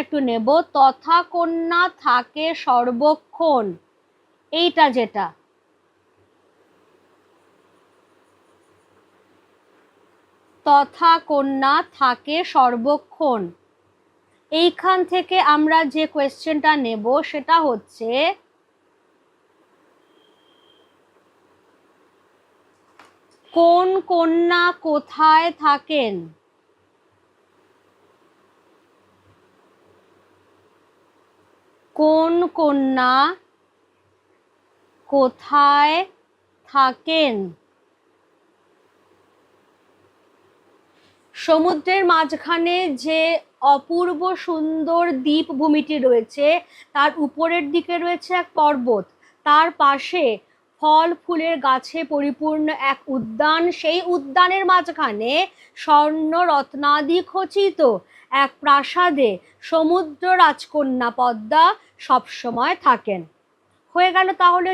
একটু নেব। তথা কন্যা থাকে সর্বক্ষণ। এইটা যেটা। তথা কন্যা থাকে সর্বক্ষণ। এইখান থেকে আমরা যে কোয়েশ্চেনটা নেব, সেটা হচ্ছে, কোন কন্যা কোথায় থাকেন? কোন কন্যা কোথায় থাকেন? সমুদ্রের মাঝখানে যে অপূর্ব সুন্দর দ্বীপ ভূমিটি রয়েছে, তার উপরের দিকে রয়েছে এক পর্বত। তার পাশে ফল ফুলের গাছে পরিপূর্ণ এক উদ্যান। সেই উদ্যানের মাঝখানে স্বর্ণ রত্নাদি খচিত এক প্রাসাদে সমুদ্র রাজকন্যা পদ্মা সবসময় থাকেন। হয়ে গেল তাহলে